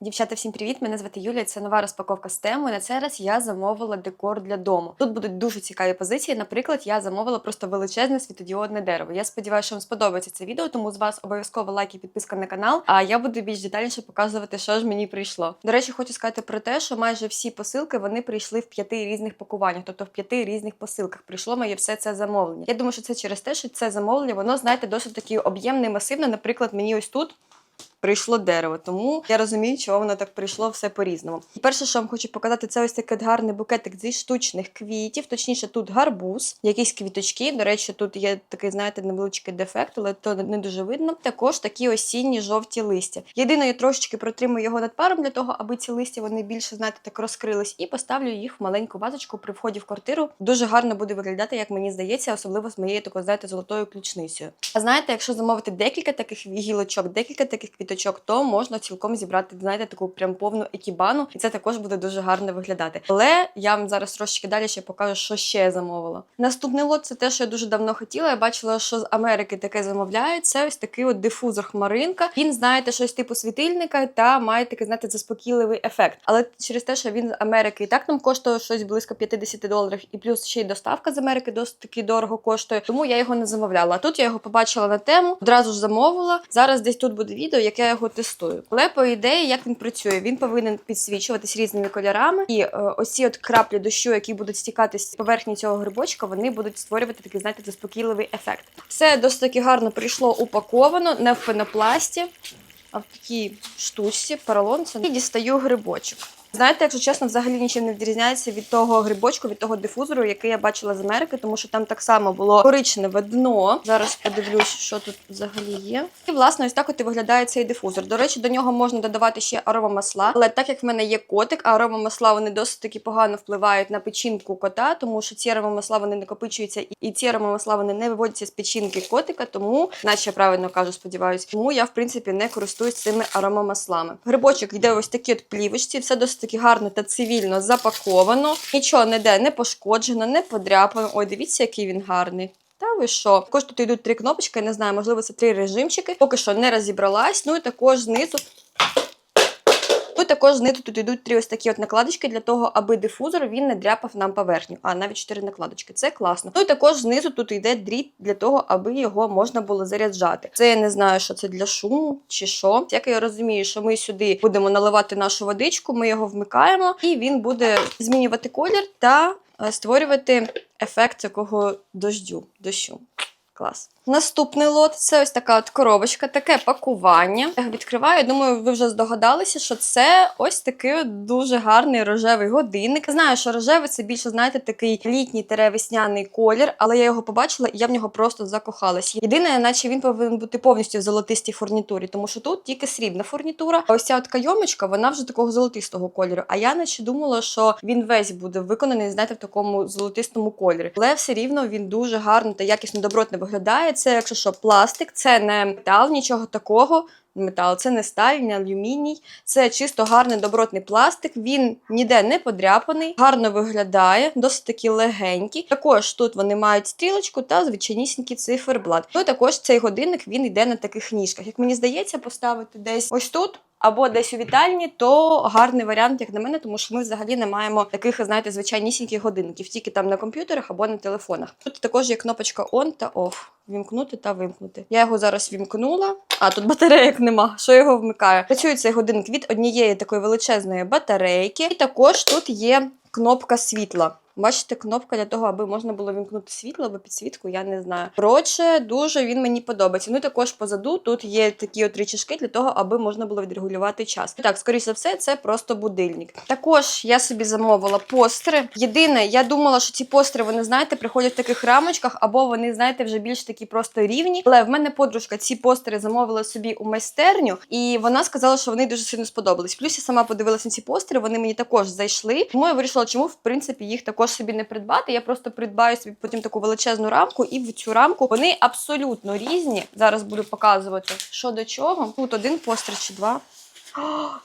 Дівчата, всім привіт! Мене звати Юлія. Це нова розпаковка з тему. На цей раз я замовила декор для дому. Тут будуть дуже цікаві позиції. Наприклад, я замовила просто величезне світодіодне дерево. Я сподіваюся, що вам сподобається це відео, тому з вас обов'язково лайк і підписка на канал. А я буду більш детальніше показувати, що ж мені прийшло. До речі, хочу сказати про те, що майже всі посилки вони прийшли в п'яти різних пакуваннях, тобто в п'яти різних посилках. Прийшло моє все це замовлення. Я думаю, що це через те, що це замовлення, воно знаєте, досить таки об'ємне і масивне. Наприклад, мені ось тут прийшло дерево. Тому я розумію, чого воно так прийшло все по-різному. Перше, що вам хочу показати, це ось такий гарний букетик зі штучних квітів. Точніше, тут гарбуз, якісь квіточки. До речі, тут є такий, знаєте, невеличкий дефект, але то не дуже видно. Також такі осінні жовті листя. Єдине, я трошечки протримую його над паром для того, аби ці листя вони більше, знаєте, так розкрились, і поставлю їх в маленьку вазочку при вході в квартиру. Дуже гарно буде виглядати, як мені здається, особливо з моєю такою, знаєте, золотою ключницею. А знаєте, якщо замовити декілька таких гілочок, декілька таких квіточок, то можна цілком зібрати, знаєте, таку прям повну екібану, і це також буде дуже гарно виглядати. Але я вам зараз трошечки далі ще покажу, що ще я замовила. Наступний лот це те, що я дуже давно хотіла. Я бачила, що з Америки таке замовляють. Це ось такий от дифузор хмаринка. Він знаєте, щось типу світильника та має такий, знаєте, заспокійливий ефект. Але через те, що він з Америки і так нам коштує щось близько 50 доларів, і плюс ще й доставка з Америки досить таки дорого коштує. Тому я його не замовляла. Тут я його побачила на тему, одразу ж замовила. Зараз десь тут буде відео, я його тестую. Але по ідеї, як він працює, він повинен підсвічуватись різними кольорами, і е, ось от краплі дощу, які будуть стікати з поверхні цього грибочка, вони будуть створювати такий, знаєте, заспокійливий ефект. Все досить таки гарно прийшло упаковано, не в пенопласті, а в такій штучці, поролонці. І дістаю грибочок. Знаєте, якщо чесно, взагалі нічим не відрізняється від того грибочку, від того дифузору, який я бачила з Америки, тому що там так само було коричневе дно. Зараз подивлюсь, що тут взагалі є. І власне ось так от і виглядає цей дифузор. До речі, до нього можна додавати ще аромамасла. Але так як в мене є котик, а аромамасла вони досить таки погано впливають на печінку кота, тому що ці аромамасла вони накопичуються, і ці аромамасла вони не виводяться з печінки котика. Тому, наче я правильно кажу, сподіваюсь, тому я в принципі не користуюсь цими аромамаслами. Грибочок йде ось такі от плівочці, все досить таки гарно та цивільно запаковано. Нічого ніде не пошкоджено, не подряпано. Ой, дивіться, який він гарний. Та ви що? Також тут йдуть три кнопочки, я не знаю, можливо, це три режимчики. Поки що не розібралась. Ну і також знизу. Також знизу тут йдуть три ось такі от накладочки для того, аби дифузор він не дряпав нам поверхню. А навіть чотири накладочки. Це класно. Ну і також знизу тут йде дріт для того, аби його можна було заряджати. Це я не знаю, що це для шуму чи що. Як я розумію, що ми сюди будемо наливати нашу водичку, ми його вмикаємо, і він буде змінювати колір та е, створювати ефект такого дождю. дощу. Клас. Наступний лот це ось така от коробочка, таке пакування. Я відкриваю. Думаю, ви вже здогадалися, що це ось такий от дуже гарний рожевий годинник. Знаю, що рожевий це більше, знаєте, такий літній теревесняний колір, але я його побачила і я в нього просто закохалась. Єдине, наче він повинен бути повністю в золотистій фурнітурі, тому що тут тільки срібна фурнітура. А ось ця от кайомочка, вона вже такого золотистого кольору. А я наче думала, що він весь буде виконаний, знаєте, в такому золотистому кольорі. Але все рівно він дуже гарно та якісно добротно виглядає. Це, якщо що, пластик, це не метал, нічого такого. Метал, це не сталь, не алюміній, це чисто гарний добротний пластик. Він ніде не подряпаний, гарно виглядає, досить таки легенький. Також тут вони мають стрілочку та звичайнісінький циферблат. Ну і також цей годинник він йде на таких ніжках. Як мені здається, поставити десь ось тут. Або десь у вітальні, то гарний варіант, як на мене, тому що ми взагалі не маємо таких, знаєте, звичайнісіньких годинників, тільки там на комп'ютерах або на телефонах. Тут також є кнопочка on та off. Вімкнути та вимкнути. Я його зараз вімкнула. А тут батарейок нема. Що його вмикаю? Працює цей годинник від однієї такої величезної батарейки, і також тут є кнопка світла. Бачите, кнопка для того, аби можна було вімкнути світло або підсвітку, я не знаю. Коротше, дуже він мені подобається. Ну і також позаду тут є такі от речашки для того, аби можна було відрегулювати час. Так, скоріше за все, це просто будильник. Також я собі замовила постери. Єдине, я думала, що ці постери, вони, знаєте, приходять в таких рамочках, або вони, знаєте, вже більш такі просто рівні. Але в мене подружка ці постери замовила собі у майстерню, і вона сказала, що вони дуже сильно сподобались. Плюс я сама подивилася на ці постери, вони мені також зайшли. Тому я вирішила, чому в принципі їх також собі не придбати. Я просто придбаю собі потім таку величезну рамку, і в цю рамку вони абсолютно різні. Зараз буду показувати, що до чого. Тут один постер чи два.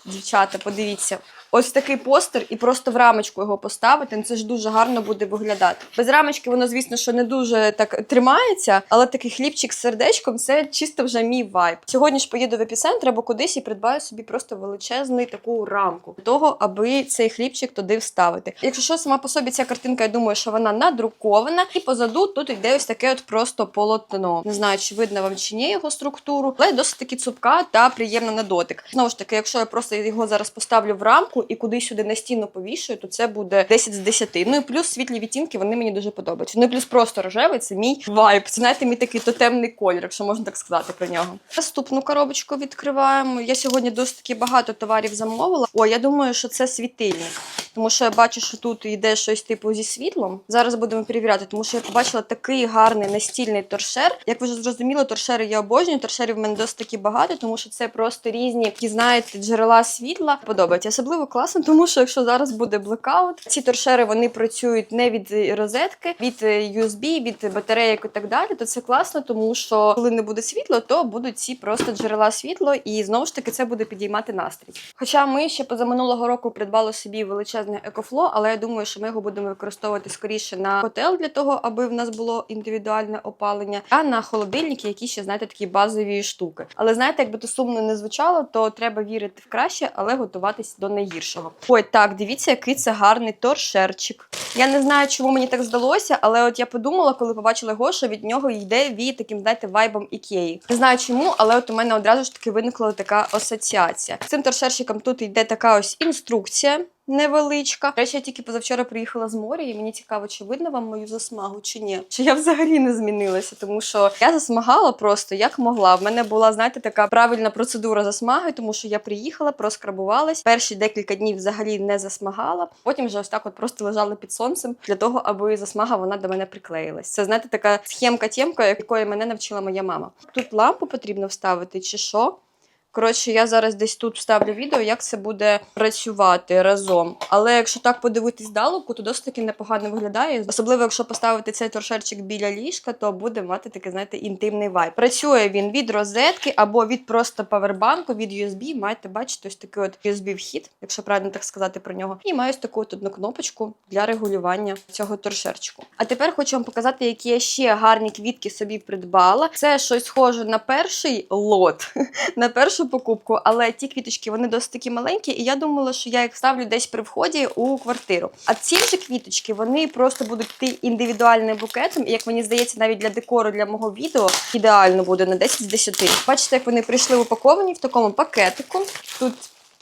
Дівчата, подивіться. Ось такий постер, і просто в рамочку його поставити. Ну, Це ж дуже гарно буде виглядати. Без рамочки воно, звісно, що не дуже так тримається, але такий хлібчик з сердечком це чисто вже мій вайб. Сьогодні ж поїду в епіцентр або кудись і придбаю собі просто величезний таку рамку для того, аби цей хлібчик туди вставити. Якщо що, сама по собі ця картинка, я думаю, що вона надрукована, і позаду тут йде ось таке от просто полотно. Не знаю, чи видно вам чи ні його структуру, але досить таки цупка та приємна на дотик. Знову ж таки, якщо я просто його зараз поставлю в рамку і куди сюди на стіну повішую, то це буде 10 з 10. Ну і плюс світлі відтінки вони мені дуже подобаються. Ну і плюс просто рожевий це мій вайб. Це знаєте, мій такий тотемний колір, якщо можна так сказати про нього. Наступну коробочку відкриваємо. Я сьогодні досить таки багато товарів замовила. О, я думаю, що це світильник. Тому що я бачу, що тут йде щось типу зі світлом. Зараз будемо перевіряти, тому що я побачила такий гарний настільний торшер. Як ви вже зрозуміли, торшери я обожнюю. Торшерів в мене досить таки багато, тому що це просто різні, які знаєте, джерела світла. Подобається. Особливо класно, тому що якщо зараз буде блекаут, ці торшери вони працюють не від розетки, від USB, від батарейок і так далі. То це класно, тому що коли не буде світла, то будуть ці просто джерела світла, і знову ж таки це буде підіймати настрій. Хоча ми ще позаминулого року придбали собі величезне екофло, але я думаю, що ми його будемо використовувати скоріше на котел для того, аби в нас було індивідуальне опалення, а на холодильники, які ще знаєте такі базові штуки. Але знаєте, якби то сумно не звучало, то треба вірити в краще, але готуватись до найгіршого. Ой, так, дивіться, який це гарний торшерчик. Я не знаю, чому мені так здалося, але от я подумала, коли побачила що від нього йде від таким, знаєте, вайбом ікеї. Не знаю чому, але от у мене одразу ж таки виникла така асоціація. З цим торшерчиком тут йде така ось інструкція. Невеличка. Речі, я тільки позавчора приїхала з моря, і мені цікаво, чи видно вам мою засмагу, чи ні. Чи я взагалі не змінилася, тому що я засмагала просто як могла. В мене була, знаєте, така правильна процедура засмаги, тому що я приїхала, проскрабувалась. Перші декілька днів взагалі не засмагала. Потім вже ось так от просто лежала під сонцем для того, аби засмага вона до мене приклеїлась. Це знаєте, така схемка-тємка, якої мене навчила моя мама. Тут лампу потрібно вставити, чи що? Коротше, я зараз десь тут вставлю відео, як це буде працювати разом. Але якщо так подивитись далеко, то досить таки непогано виглядає. Особливо, якщо поставити цей торшерчик біля ліжка, то буде мати такий, знаєте, інтимний вайб. Працює він від розетки або від просто павербанку, від USB. Маєте бачити ось такий от USB-вхід, якщо правильно так сказати про нього. І маю ось таку от одну кнопочку для регулювання цього торшерчику. А тепер хочу вам показати, які я ще гарні квітки собі придбала. Це щось схоже на перший лот, на першу покупку, але ті квіточки вони досить такі маленькі, і я думала, що я їх ставлю десь при вході у квартиру. А ці ж квіточки вони просто будуть йти індивідуальним букетом, і як мені здається, навіть для декору для мого відео ідеально буде на 10 з 10. Бачите, як вони прийшли упаковані в такому пакетику. Тут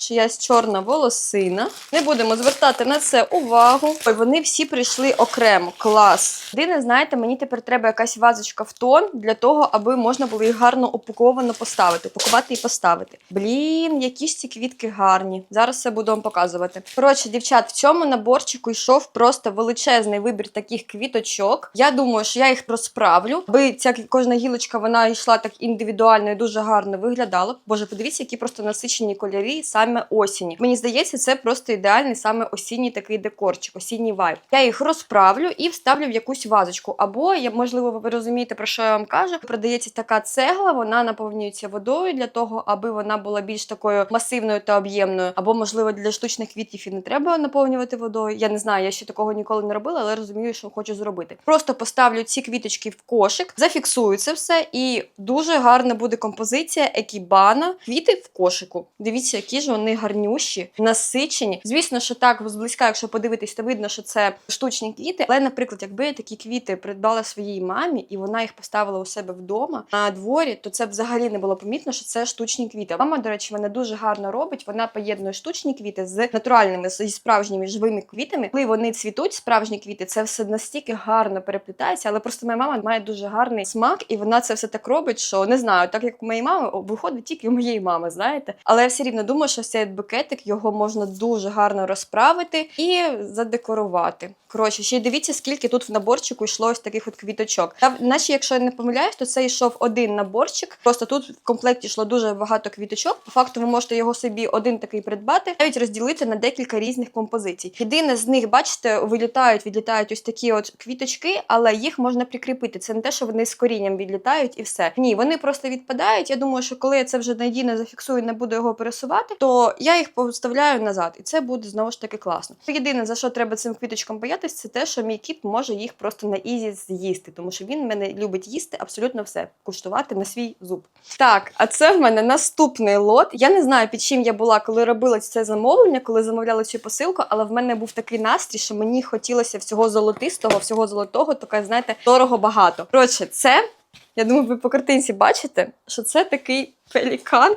чиясь чорна волосина. Не будемо звертати на це увагу. Ой, вони всі прийшли окремо. Клас. Єдине, знаєте, мені тепер треба якась вазочка в тон для того, аби можна було їх гарно упаковано поставити, упакувати і поставити. Блін, які ж ці квітки гарні. Зараз все буду вам показувати. Коротше, дівчат, в цьому наборчику йшов просто величезний вибір таких квіточок. Я думаю, що я їх розправлю, аби ця кожна гілочка вона йшла так індивідуально і дуже гарно виглядала. Боже, подивіться, які просто насичені кольори саме осінні. Мені здається, це просто ідеальний саме осінній такий декорчик, осінній вайб. Я їх розправлю і вставлю в якусь вазочку. Або я, можливо, ви розумієте, про що я вам кажу. Продається така цегла, вона наповнюється водою для того, аби вона була більш такою масивною та об'ємною. Або, можливо, для штучних квітів і не треба наповнювати водою. Я не знаю, я ще такого ніколи не робила, але розумію, що хочу зробити. Просто поставлю ці квіточки в кошик, зафіксую це все, і дуже гарна буде композиція екібана. Квіти в кошику. Дивіться, які ж вони гарнющі, насичені. Звісно, що так зблизька, якщо подивитись, то видно, що це штучні квіти. Але, наприклад, якби я такі квіти придбала своїй мамі, і вона їх поставила у себе вдома на дворі, то це б взагалі не було помітно, що це штучні квіти. Мама, до речі, вона дуже гарно робить. Вона поєднує штучні квіти з натуральними зі справжніми живими квітами. Коли вони цвітуть, справжні квіти, це все настільки гарно переплітається. Але просто моя мама має дуже гарний смак, і вона це все так робить, що не знаю, так як у моєї мами виходить тільки у моєї мами, знаєте. Але я все рівно думаю, що цей букетик його можна дуже гарно розправити і задекорувати. Коротше, ще й дивіться, скільки тут в наборчику йшло ось таких от квіточок. Та, наче, якщо я не помиляюсь, то це йшов один наборчик. Просто тут в комплекті йшло дуже багато квіточок. По факту, ви можете його собі один такий придбати, навіть розділити на декілька різних композицій. Єдине з них, бачите, вилітають, відлітають ось такі от квіточки, але їх можна прикріпити. Це не те, що вони з корінням відлітають і все. Ні, вони просто відпадають. Я думаю, що коли я це вже надійно зафіксую, не буду його пересувати, то то я їх поставляю назад, і це буде знову ж таки класно. Єдине за що треба цим квіточкам боятися, це те, що мій кіт може їх просто на ізі з'їсти, тому що він мене любить їсти абсолютно все, куштувати на свій зуб. Так, а це в мене наступний лот. Я не знаю, під чим я була, коли робила це замовлення, коли замовляла цю посилку, але в мене був такий настрій, що мені хотілося всього золотистого, всього золотого, таке, знаєте, дорого багато. Коротше, це. Я думаю, ви по картинці бачите, що це такий пелікан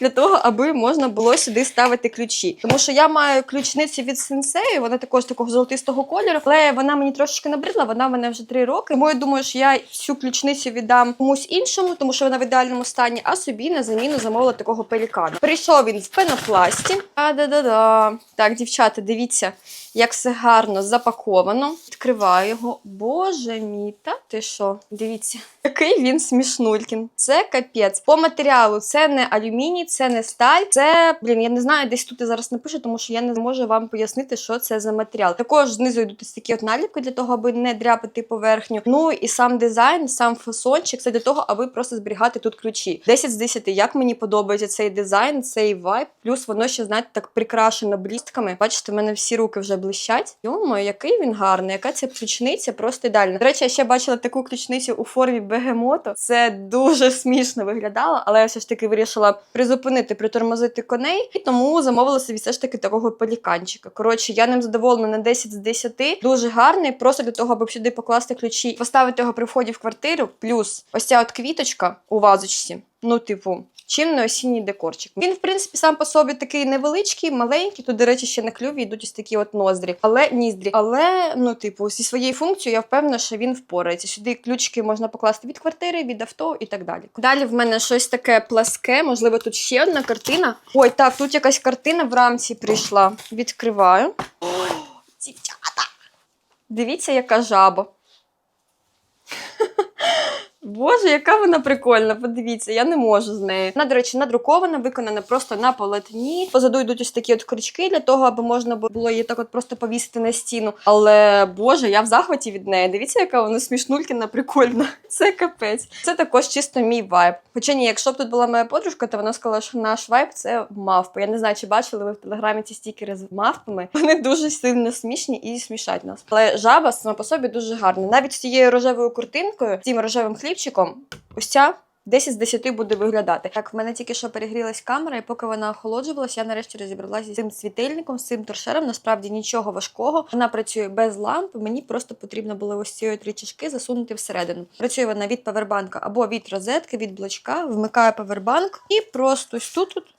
для того, аби можна було сюди ставити ключі. Тому що я маю ключницю від сенсею, вона також такого золотистого кольору, але вона мені трошечки набридла, вона в мене вже три роки. Тому я думаю, що я цю ключницю віддам комусь іншому, тому що вона в ідеальному стані, а собі на заміну замовила такого пелікана. Прийшов він в пенопласті. А да да да Так, дівчата, дивіться, як все гарно запаковано. Відкриваю його. Боже мій, та ти що? Дивіться, який він смішнулькін. Це капець. По матеріалу це не алюміній, це не сталь. Це, блін, я не знаю, десь тут я зараз напишу, тому що я не можу вам пояснити, що це за матеріал. Також знизу йдуть такі от наліпки для того, аби не дряпати поверхню. Ну і сам дизайн, сам фасончик, це для того, аби просто зберігати тут ключі. 10 з 10. Як мені подобається цей дизайн, цей вайб. Плюс воно ще, знаєте, так прикрашено блістками. Бачите, в мене всі руки вже блищать. Йомо, який він гарний, яка ця ключниця, просто ідеальна. До речі, я ще бачила таку ключницю у формі бегемоту. Це дуже смішно виглядало, але я все ж таки вирішила призупинити, притормозити коней, і тому замовила собі все ж таки такого пеліканчика. Коротше, я ним задоволена на 10 з 10. Дуже гарний, просто для того, аби сюди покласти ключі, поставити його при вході в квартиру. Плюс ось ця от квіточка у вазочці. Ну, типу, чим не осінній декорчик. Він, в принципі, сам по собі такий невеличкий, маленький. Тут, до речі, ще на клюві йдуть ось такі от ноздрі, але ніздрі. Але, ну, типу, зі своєю функцією я впевнена, що він впорається. Сюди ключики можна покласти від квартири, від авто і так далі. Далі в мене щось таке пласке, можливо, тут ще одна картина. Ой, так, тут якась картина в рамці прийшла. Відкриваю. Дівчата! Дивіться, яка жаба. Боже, яка вона прикольна, подивіться, я не можу з нею. Вона, до речі, надрукована, виконана просто на полотні. Позаду йдуть ось такі от крючки для того, аби можна було її так от просто повісити на стіну. Але Боже, я в захваті від неї. Дивіться, яка вона смішнулькіна, прикольна. Це капець. Це також чисто мій вайб. Хоча ні, якщо б тут була моя подружка, то вона сказала, що наш вайб це мавпи. Я не знаю, чи бачили ви в телеграмі ці стікери з мавпами. Вони дуже сильно смішні і смішать нас. Але жаба сама по собі дуже гарна. Навіть з цією рожевою куртинкою, цим рожевим хлібчиком, ось ця 10 з 10 буде виглядати. Так, в мене тільки що перегрілась камера, і поки вона охолоджувалася, я нарешті розібралася з цим світильником, з цим торшером. Насправді нічого важкого. Вона працює без ламп. Мені просто потрібно було ось ці три чашки засунути всередину. Працює вона від павербанка або від розетки, від блочка. Вмикаю павербанк і просто ось тут. тут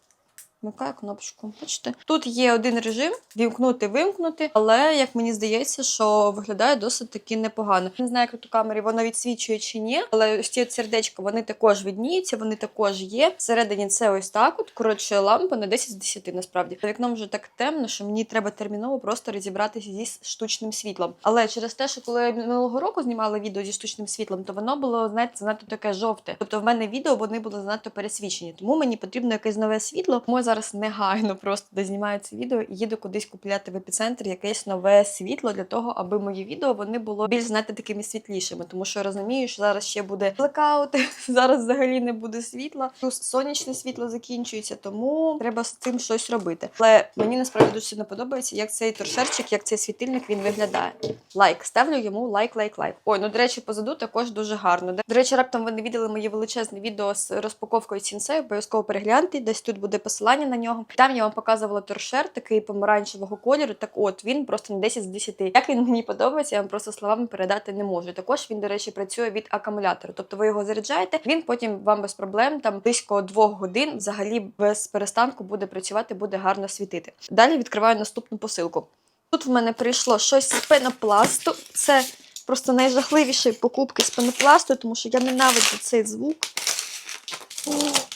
Вмикаю кнопочку. Бачите? Тут є один режим вімкнути, вимкнути, але як мені здається, що виглядає досить таки непогано. Не знаю, як тут у камері воно відсвічує чи ні, але ось ці сердечка вони також відніються, вони також є. Всередині це ось так. От коротше, лампа на 10 з 10 насправді. За вікном вже так темно, що мені треба терміново просто розібратися зі штучним світлом. Але через те, що коли я минулого року знімала відео зі штучним світлом, то воно було знаєте, занадто таке жовте. Тобто в мене відео вони були занадто пересвічені. Тому мені потрібно якесь нове світло. Зараз негайно просто дознімаю це відео і їду кудись купляти в епіцентр якесь нове світло для того, аби мої відео вони було більш знаєте, такими світлішими. Тому що я розумію, що зараз ще буде блекаут, зараз взагалі не буде світла. Плюс сонячне світло закінчується, тому треба з цим щось робити. Але мені насправді дуже сильно подобається, як цей торшерчик, як цей світильник він виглядає. Лайк, ставлю йому лайк, лайк, лайк. Ой, ну до речі, позаду також дуже гарно. До речі, раптом ви не відділи моє величезне відео з розпаковкою сінсею, обов'язково перегляньте. Десь тут буде посилання на нього. Там я вам показувала торшер, такий помаранчевого кольору. Так от він просто на 10 з 10. Як він мені подобається, я вам просто словами передати не можу. Також він, до речі, працює від акумулятора. Тобто ви його заряджаєте, він потім вам без проблем, там близько двох годин, взагалі без перестанку буде працювати, буде гарно світити. Далі відкриваю наступну посилку. Тут в мене прийшло щось з пенопласту. Це просто найжахливіші покупки з пенопласту, тому що я ненавиджу цей звук.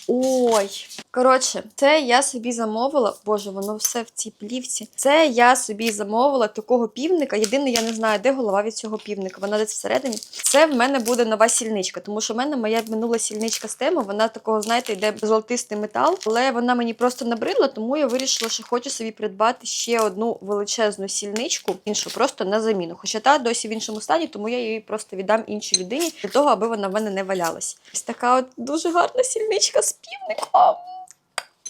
Ой. Коротше, це я собі замовила. Боже, воно все в цій плівці. Це я собі замовила такого півника. Єдине, я не знаю, де голова від цього півника. Вона десь всередині. Це в мене буде нова сільничка, тому що в мене моя минула сільничка з тему. Вона такого, знаєте, йде золотистий метал, але вона мені просто набридла, тому я вирішила, що хочу собі придбати ще одну величезну сільничку, іншу просто на заміну. Хоча та досі в іншому стані, тому я її просто віддам іншій людині для того, аби вона в мене не валялась. Ось така от дуже гарна сільничка з півником.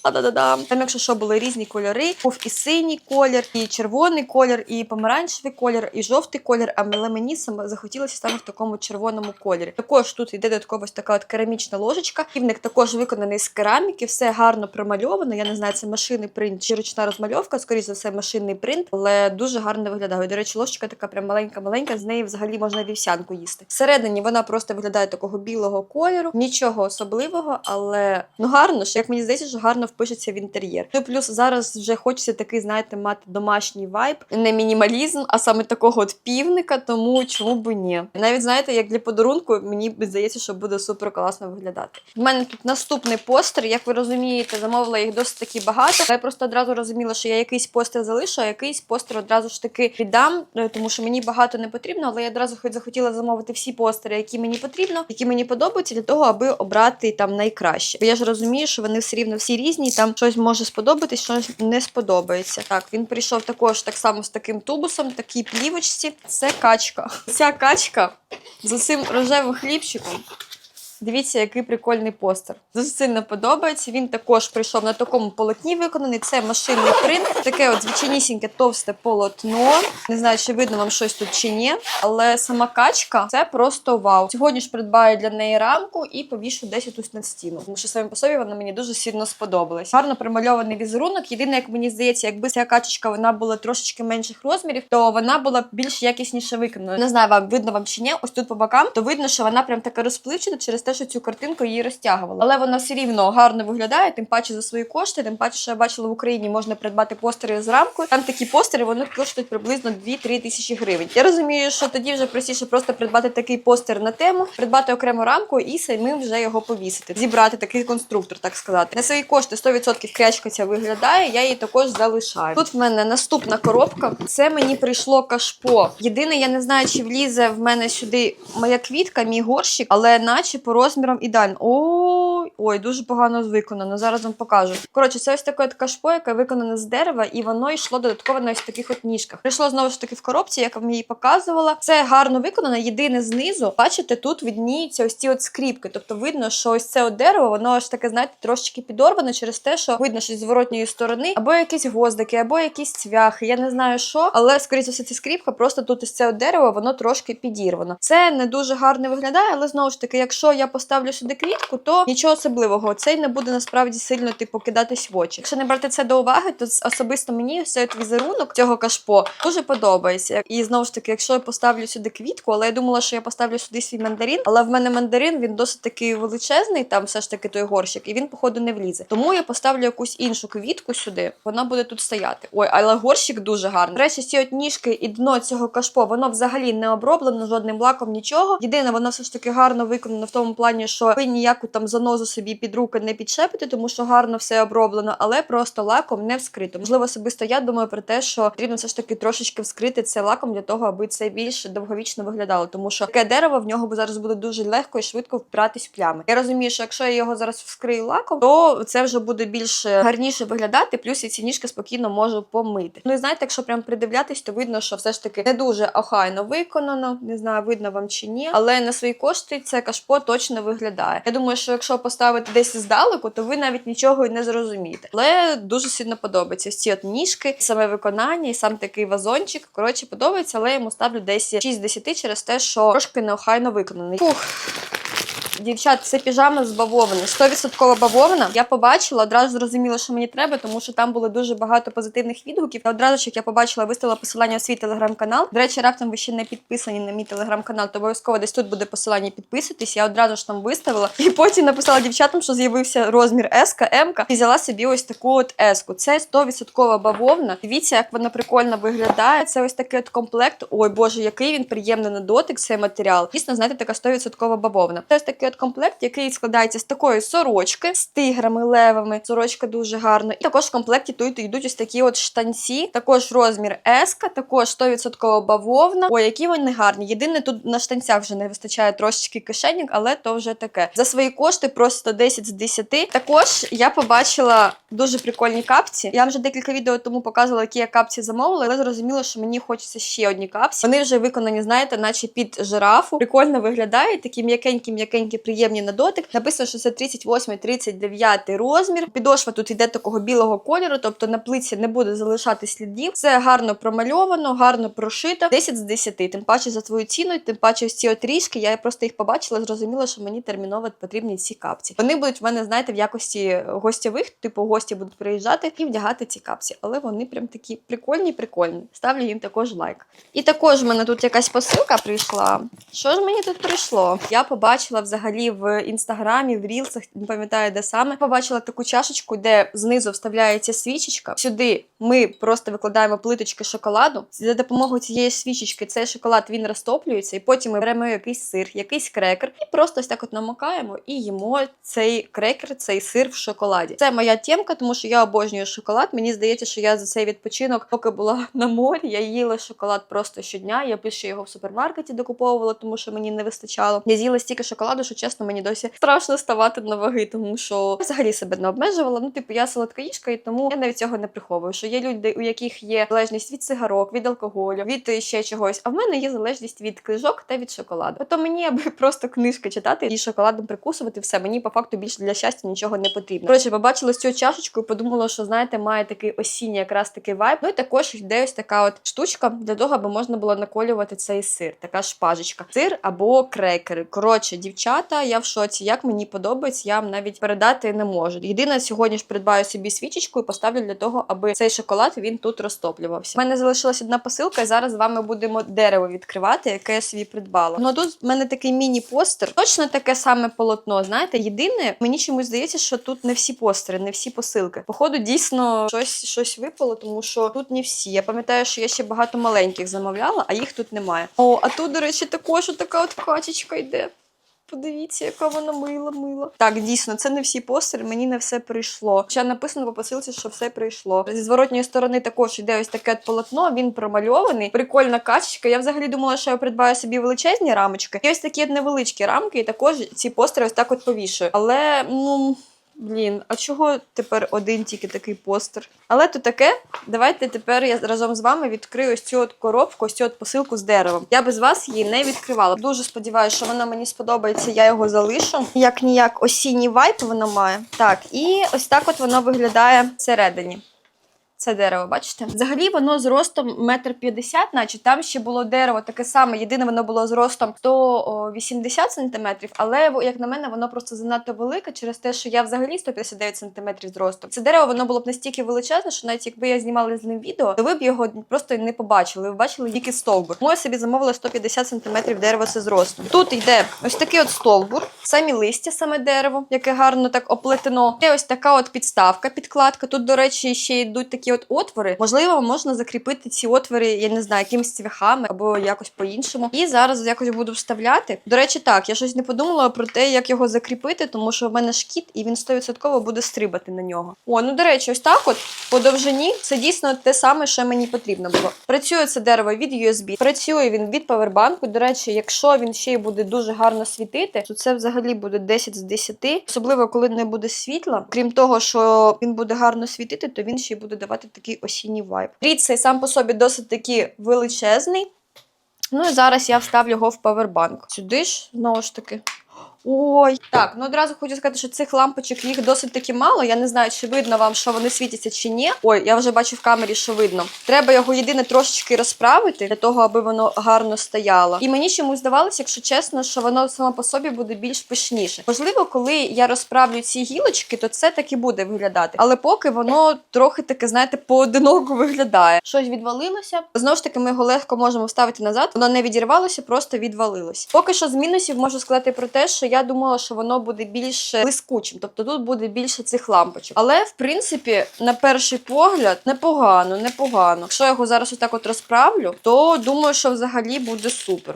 Та-да-да-дам. Там, якщо що, були різні кольори. Був і синій колір, і червоний колір, і помаранчевий колір, і жовтий колір. Але мені саме захотілося саме в такому червоному кольорі. Також тут йде додатково ось така от керамічна ложечка. Півник також виконаний з кераміки, все гарно промальовано. Я не знаю, це машинний принт чи ручна розмальовка, скоріше за все, машинний принт, але дуже гарно виглядає. До речі, ложечка така прям маленька-маленька, з неї взагалі можна вівсянку їсти. Всередині вона просто виглядає такого білого кольору, нічого особливого, але ну гарно ж, як мені здається, що гарно впишеться в інтер'єр. Ну плюс зараз вже хочеться такий, знаєте, мати домашній вайб, не мінімалізм, а саме такого от півника, тому чому б ні. Навіть знаєте, як для подарунку, мені здається, що буде супер класно виглядати. В мене тут наступний постер. Як ви розумієте, замовила їх досить таки багато. Я просто одразу розуміла, що я якийсь постер залишу, а якийсь постер одразу ж таки віддам, е, тому що мені багато не потрібно, але я одразу хоч захотіла замовити всі постери, які мені потрібно, які мені подобаються, для того, аби обрати там найкраще. Бо я ж розумію, що вони все рівно всі різні, і там щось може сподобатись, щось не сподобається. Так, він прийшов також так само з таким тубусом, такій плівочці. Це качка. Ця качка з цим рожевим хлібчиком. Дивіться, який прикольний постер. Дуже сильно подобається. Він також прийшов на такому полотні виконаний. Це машинний принт, таке от звичайнісіньке товсте полотно. Не знаю, чи видно вам щось тут чи ні. Але сама качка це просто вау. Сьогодні ж придбаю для неї рамку і повішу десь тут на стіну. Тому що саме по собі вона мені дуже сильно сподобалась. Гарно примальований візерунок. Єдине, як мені здається, якби ця качечка вона була трошечки менших розмірів, то вона була більш якісніше виконана. Не знаю, вам видно вам чи ні. Ось тут по бокам, то видно, що вона прям така розпливчена через те, що цю картинку її розтягувала. Але вона все рівно гарно виглядає, тим паче за свої кошти. Тим паче, що я бачила в Україні можна придбати постери з рамкою. Там такі постери вони коштують приблизно 2-3 тисячі гривень. Я розумію, що тоді вже простіше просто придбати такий постер на тему, придбати окрему рамку і самим вже його повісити. Зібрати такий конструктор, так сказати. На свої кошти 100% крячка ця виглядає. Я її також залишаю. Тут в мене наступна коробка. Це мені прийшло кашпо. Єдине, я не знаю, чи влізе в мене сюди моя квітка, мій горщик, але наче по розмірам ідеально. Ой, ой, дуже погано виконано. Зараз вам покажу. Коротше, це ось таке от кашпо, яке виконане з дерева, і воно йшло додатково на ось таких от ніжках. Прийшло знову ж таки в коробці, як вам її показувала. Це гарно виконано. Єдине знизу, бачите, тут видніються ось ці от скріпки. Тобто видно, що ось це от дерево, воно аж таке, знаєте, трошечки підорвано через те, що видно, що з зворотньої сторони, або якісь гвоздики, або якісь цвяхи. Я не знаю що, але скоріше все, ця скріпка, просто тут ось це дерево, воно трошки підірвано. Це не дуже гарно виглядає, але знову ж таки, якщо я поставлю сюди квітку, то нічого особливого. Цей не буде насправді сильно типу кидатись в очі. Якщо не брати це до уваги, то особисто мені цей візерунок цього кашпо дуже подобається. І знову ж таки, якщо я поставлю сюди квітку, але я думала, що я поставлю сюди свій мандарин, але в мене мандарин він досить таки величезний, там все ж таки той горщик, і він, походу, не влізе. Тому я поставлю якусь іншу квітку сюди, вона буде тут стояти. Ой, але горщик дуже гарний. До речі, ці от ніжки і дно цього кашпо, воно взагалі не оброблено жодним лаком, нічого. Єдине, воно все ж таки гарно виконано в тому плані, що ви ніяку там занозу собі під руки не підшепите, тому що гарно все оброблено, але просто лаком не вскрито. Можливо, особисто я думаю про те, що потрібно все ж таки трошечки вскрити це лаком для того, аби це більш довговічно виглядало. Тому що таке дерево в нього зараз буде дуже легко і швидко впиратись в плями. Я розумію, що якщо я його зараз вскрию лаком, то це вже буде більш гарніше виглядати. Плюс і ці ніжки спокійно можу помити. Ну і знаєте, якщо прям придивлятись, то видно, що все ж таки не дуже охайно виконано. Не знаю, видно вам чи ні, але на свої кошти це кашпо точно виглядає. Я думаю, що якщо поставити десь здалеку, то ви навіть нічого і не зрозумієте. Але дуже сильно подобається Ось ці от ніжки, саме виконання і сам такий вазончик. Коротше, подобається, але я йому ставлю десь 6 з 10 через те, що трошки неохайно виконаний. Фух. Дівчат, це піжама з бавовни. 100% бавовна. Я побачила, одразу зрозуміла, що мені треба, тому що там було дуже багато позитивних відгуків. Одразу ж як я побачила, виставила посилання у свій телеграм-канал. До речі, раптом ви ще не підписані на мій телеграм-канал, то обов'язково десь тут буде посилання. Підписуйтесь. Я одразу ж там виставила. І потім написала дівчатам, що з'явився розмір S, М, і взяла собі ось таку от S-ку. Це 100% бавовна. Дивіться, як вона прикольно виглядає. Це ось такий от комплект. Ой, боже, який він приємний на дотик, цей матеріал. Дійсно, знаєте, така 100% бавовна. Це ось такий комплект, який складається з такої сорочки, з тиграми, левами. Сорочка дуже гарна. І також в комплекті тут йдуть ось такі от штанці, також розмір S, також 100% бавовна. Ой, які вони гарні. Єдине, тут на штанцях вже не вистачає трошечки кишеньок, але то вже таке. За свої кошти просто 10 з 10. Також я побачила дуже прикольні капці. Я вже декілька відео тому показувала, які я капці замовила, але зрозуміла, що мені хочеться ще одні капці. Вони вже виконані, знаєте, наче під жирафу. Прикольно виглядають, такі м'якенькі, м'якенькі приємні на дотик. Написано, що це 38-39 розмір. Підошва тут йде такого білого кольору, тобто на плиці не буде залишати слідів. Все гарно промальовано, гарно прошито. 10 з 10. Тим паче за твою ціну, тим паче ось ці отріжки. Я просто їх побачила, зрозуміла, що мені терміново потрібні ці капці. Вони будуть в мене, знаєте, в якості гостєвих, типу гості будуть приїжджати і вдягати ці капці. Але вони прям такі прикольні, прикольні. Ставлю їм також лайк. І також в мене тут якась посилка прийшла. Що ж мені тут прийшло? Я побачила взагалі в інстаграмі, в рілсах, не пам'ятаю де саме. Побачила таку чашечку, де знизу вставляється свічечка. Сюди ми просто викладаємо плиточки шоколаду. За допомогою цієї свічечки цей шоколад він розтоплюється, і потім ми беремо якийсь сир, якийсь крекер, і просто ось так от намокаємо і їмо цей крекер, цей сир в шоколаді. Це моя тємка, тому що я обожнюю шоколад. Мені здається, що я за цей відпочинок, поки була на морі, я їла шоколад просто щодня. Я більше його в супермаркеті докуповувала, тому що мені не вистачало. Я з'їла стільки шоколаду, що чесно, мені досі страшно ставати на ваги, тому що взагалі себе не обмежувала. Ну, типу, я солодкаїжка, і тому я навіть цього не приховую. Що є люди, у яких є залежність від цигарок, від алкоголю, від ще чогось. А в мене є залежність від книжок та від шоколаду. То мені аби просто книжки читати і шоколадом прикусувати все. Мені по факту більше для щастя нічого не потрібно. Коротше, побачила цю чашечку і подумала, що знаєте, має такий осінній якраз такий вайб. Ну і також йде ось така от штучка для того, аби можна було наколювати цей сир. Така шпажечка. Сир або крекери. Коротше, дівчата, я в шоці. Як мені подобається, я вам навіть передати не можу. Єдине, сьогодні ж придбаю собі свічечку і поставлю для того, аби цей шоколад він тут розтоплювався. У мене залишилась одна посилка, і зараз з вами будемо дерево відкривати, яке я собі придбала. Ну тут в мене такий міні-постер. Точно таке саме полотно. Знаєте, єдине, мені чомусь здається, що тут не всі постери, не всі посилки. Походу, дійсно щось щось випало, тому що тут не всі. Я пам'ятаю, що я ще багато маленьких замовляла, а їх тут немає. О, а тут, до речі, також така от качечка йде. Подивіться, яка вона мила, мила. Так, дійсно, це не всі постери, мені не все прийшло. Ще написано по посилці, що все прийшло. Зі зворотньої сторони також йде ось таке полотно, він промальований. Прикольна качечка. Я взагалі думала, що я придбаю собі величезні рамочки. І ось такі невеличкі рамки, і також ці постери ось так от повішую. Але, ну. Блін, а чого тепер один тільки такий постер? Але то таке. Давайте тепер я разом з вами відкрию ось цю от коробку, ось цю от посилку з деревом. Я без вас її не відкривала. Дуже сподіваюся, що вона мені сподобається. Я його залишу. Як ніяк осінній вайп вона має. Так, і ось так от воно виглядає всередині. Це дерево, бачите? Взагалі воно з ростом метр п'ятдесят, наче там ще було дерево таке саме. Єдине, воно було з ростом 180 сантиметрів, але як на мене, воно просто занадто велике через те, що я взагалі 159 сантиметрів з ростом. Це дерево воно було б настільки величезне, що навіть якби я знімала з ним відео, то ви б його просто не побачили. Ви бачили тільки стовбур. Тому я собі замовила 150 сантиметрів дерева з ростом. Тут йде ось такий от стовбур, самі листя, саме дерево, яке гарно так оплетено. І ось така от підставка, підкладка. Тут, до речі, ще йдуть такі от отвори. Можливо, можна закріпити ці отвори, я не знаю, якимись цвяхами або якось по-іншому. І зараз якось буду вставляти. До речі, так, я щось не подумала про те, як його закріпити, тому що в мене ж кіт, і він 100% буде стрибати на нього. О, ну до речі, ось так от по довжині це дійсно те саме, що мені потрібно було. Працює це дерево від USB, працює він від павербанку. До речі, якщо він ще й буде дуже гарно світити, то це взагалі буде 10 з 10. Особливо, коли не буде світла. Крім того, що він буде гарно світити, то він ще й буде давати такий осінній вайб. Рід цей сам по собі досить таки величезний. Ну і зараз я вставлю його в павербанк. Сюди ж, знову ж таки. Ой, так, ну одразу хочу сказати, що цих лампочок їх досить таки мало. Я не знаю, чи видно вам, що вони світяться чи ні. Ой, я вже бачу в камері, що видно. Треба його єдине трошечки розправити для того, аби воно гарно стояло. І мені чомусь здавалося, якщо чесно, що воно само по собі буде більш пишніше. Можливо, коли я розправлю ці гілочки, то це так і буде виглядати. Але поки воно трохи таке, знаєте, поодиноко виглядає. Щось відвалилося. Знову ж таки, ми його легко можемо вставити назад. Воно не відірвалося, просто відвалилось. Поки що з мінусів можу сказати про те, що я думала, що воно буде більш блискучим, тобто тут буде більше цих лампочок. Але в принципі, на перший погляд, непогано, непогано. Якщо я його зараз отак от розправлю, то думаю, що взагалі буде супер.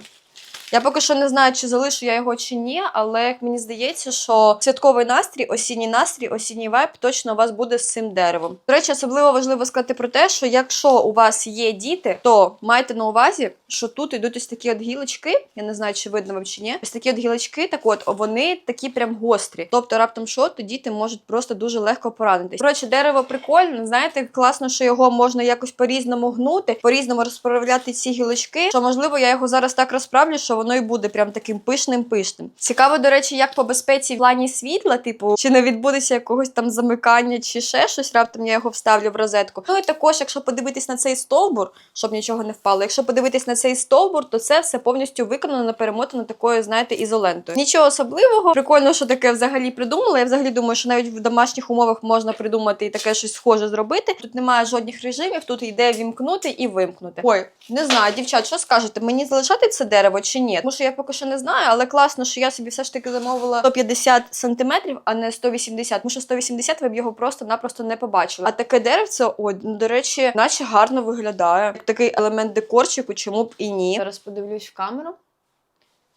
Я поки що не знаю, чи залишу я його чи ні, але як мені здається, що святковий настрій, осінній настрій, осінній вайб точно у вас буде з цим деревом. До речі, особливо важливо сказати про те, що якщо у вас є діти, то майте на увазі, що тут йдуть ось такі от гілочки. Я не знаю, чи видно вам чи ні. Ось такі от гілочки, так от вони такі прям гострі. Тобто, раптом що, то діти можуть просто дуже легко поранитись. Коротше, дерево прикольне. Знаєте, класно, що його можна якось по-різному гнути, по-різному розправляти ці гілочки. Що можливо, я його зараз так розправлю, що воно і буде прям таким пишним пишним. Цікаво, до речі, як по безпеці в плані світла, типу, чи не відбудеться якогось там замикання, чи ще щось, раптом я його вставлю в розетку. Ну і також, якщо подивитись на цей стовбур, щоб нічого не впало. Якщо подивитись на цей стовбур, то це все повністю виконано, перемотано такою, знаєте, ізолентою. Нічого особливого. Прикольно, що таке взагалі придумала. Я взагалі думаю, що навіть в домашніх умовах можна придумати і таке щось схоже зробити. Тут немає жодних режимів, тут йде вімкнути і вимкнути. Ой, не знаю, дівчат, що скажете? Мені залишати це дерево чи ні? Тому що я поки що не знаю, але класно, що я собі все ж таки замовила 150 сантиметрів, а не 180. Тому що 180 ви б його просто-напросто не побачили. А таке деревце, ой, ну, до речі, наче гарно виглядає. Як такий елемент декорчику, чому б і ні. Зараз подивлюсь в камеру.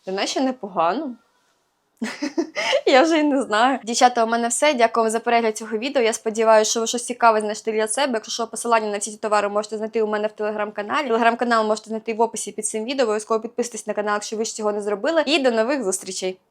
Та наче непогано. Я вже й не знаю. Дівчата, у мене все. Дякую вам за перегляд цього відео. Я сподіваюся, що ви щось цікаве знайшли для себе. Якщо що, посилання на ці товари можете знайти у мене в телеграм-каналі. Телеграм-канал можете знайти в описі під цим відео. Обов'язково підписуйтесь на канал, якщо ви ще цього не зробили. І до нових зустрічей!